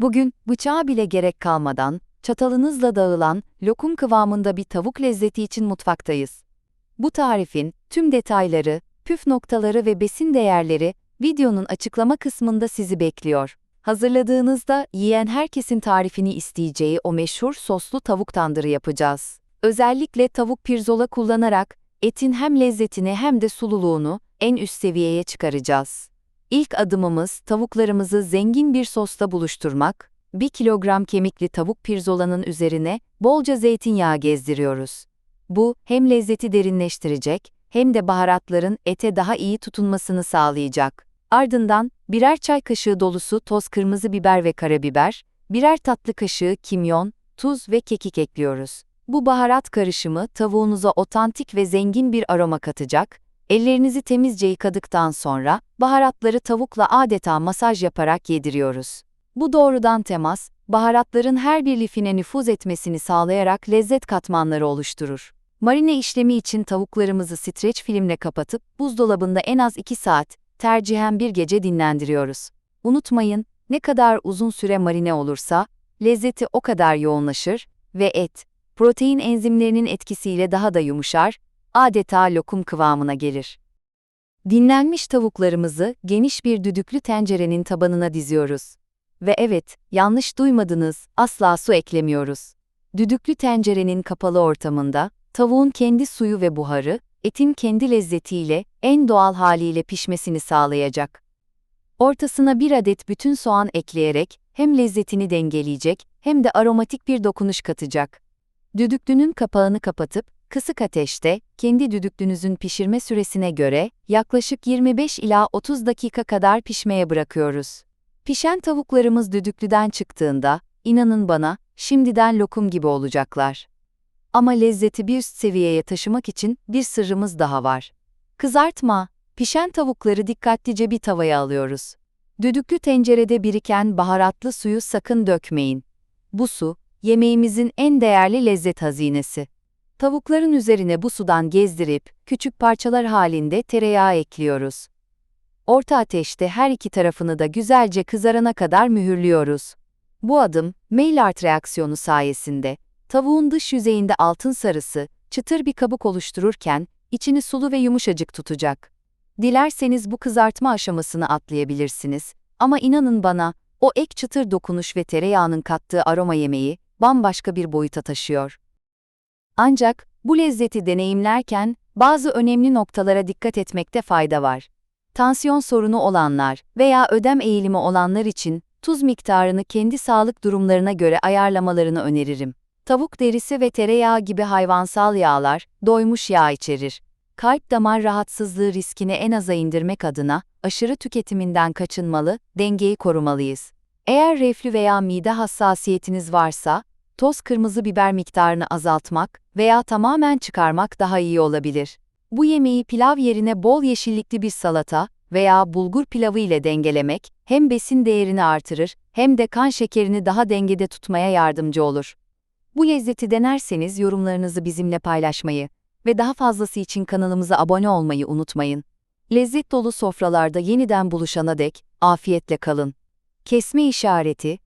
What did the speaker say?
Bugün bıçağa bile gerek kalmadan, çatalınızla dağılan, lokum kıvamında bir tavuk lezzeti için mutfaktayız. Bu tarifin tüm detayları, püf noktaları ve besin değerleri videonun açıklama kısmında sizi bekliyor. Hazırladığınızda yiyen herkesin tarifini isteyeceği o meşhur soslu tavuk tandırı yapacağız. Özellikle tavuk pirzola kullanarak etin hem lezzetini hem de sululuğunu en üst seviyeye çıkaracağız. İlk adımımız tavuklarımızı zengin bir sosla buluşturmak. 1 kilogram kemikli tavuk pirzolanın üzerine bolca zeytinyağı gezdiriyoruz. Bu hem lezzeti derinleştirecek hem de baharatların ete daha iyi tutunmasını sağlayacak. Ardından birer çay kaşığı dolusu toz kırmızı biber ve karabiber, birer tatlı kaşığı kimyon, tuz ve kekik ekliyoruz. Bu baharat karışımı tavuğunuza otantik ve zengin bir aroma katacak. Ellerinizi temizce yıkadıktan sonra baharatları tavukla adeta masaj yaparak yediriyoruz. Bu doğrudan temas, baharatların her bir lifine nüfuz etmesini sağlayarak lezzet katmanları oluşturur. Marine işlemi için tavuklarımızı streç filmle kapatıp buzdolabında en az 2 saat, tercihen bir gece dinlendiriyoruz. Unutmayın, ne kadar uzun süre marine olursa, lezzeti o kadar yoğunlaşır ve et, protein enzimlerinin etkisiyle daha da yumuşar, adeta lokum kıvamına gelir. Dinlenmiş tavuklarımızı geniş bir düdüklü tencerenin tabanına diziyoruz. Ve evet, yanlış duymadınız, asla su eklemiyoruz. Düdüklü tencerenin kapalı ortamında, tavuğun kendi suyu ve buharı, etin kendi lezzetiyle, en doğal haliyle pişmesini sağlayacak. Ortasına bir adet bütün soğan ekleyerek, hem lezzetini dengeleyecek, hem de aromatik bir dokunuş katacak. Düdüklünün kapağını kapatıp, kısık ateşte, kendi düdüklünüzün pişirme süresine göre, yaklaşık 25 ila 30 dakika kadar pişmeye bırakıyoruz. Pişen tavuklarımız düdüklüden çıktığında, inanın bana, şimdiden lokum gibi olacaklar. Ama lezzeti bir üst seviyeye taşımak için bir sırrımız daha var. Kızartma, pişen tavukları dikkatlice bir tavaya alıyoruz. Düdüklü tencerede biriken baharatlı suyu sakın dökmeyin. Bu su, yemeğimizin en değerli lezzet hazinesi. Tavukların üzerine bu sudan gezdirip, küçük parçalar halinde tereyağı ekliyoruz. Orta ateşte her iki tarafını da güzelce kızarana kadar mühürlüyoruz. Bu adım, Maillard reaksiyonu sayesinde, tavuğun dış yüzeyinde altın sarısı, çıtır bir kabuk oluştururken, içini sulu ve yumuşacık tutacak. Dilerseniz bu kızartma aşamasını atlayabilirsiniz ama inanın bana, o ek çıtır dokunuş ve tereyağının kattığı aroma yemeği, bambaşka bir boyuta taşıyor. Ancak, bu lezzeti deneyimlerken, bazı önemli noktalara dikkat etmekte fayda var. Tansiyon sorunu olanlar veya ödem eğilimi olanlar için, tuz miktarını kendi sağlık durumlarına göre ayarlamalarını öneririm. Tavuk derisi ve tereyağı gibi hayvansal yağlar, doymuş yağ içerir. Kalp damar rahatsızlığı riskini en aza indirmek adına, aşırı tüketiminden kaçınmalı, dengeyi korumalıyız. Eğer reflü veya mide hassasiyetiniz varsa, toz kırmızı biber miktarını azaltmak veya tamamen çıkarmak daha iyi olabilir. Bu yemeği pilav yerine bol yeşillikli bir salata veya bulgur pilavı ile dengelemek, hem besin değerini artırır, hem de kan şekerini daha dengede tutmaya yardımcı olur. Bu lezzeti denerseniz yorumlarınızı bizimle paylaşmayı ve daha fazlası için kanalımıza abone olmayı unutmayın. Lezzet dolu sofralarda yeniden buluşana dek afiyetle kalın. Kesme işareti,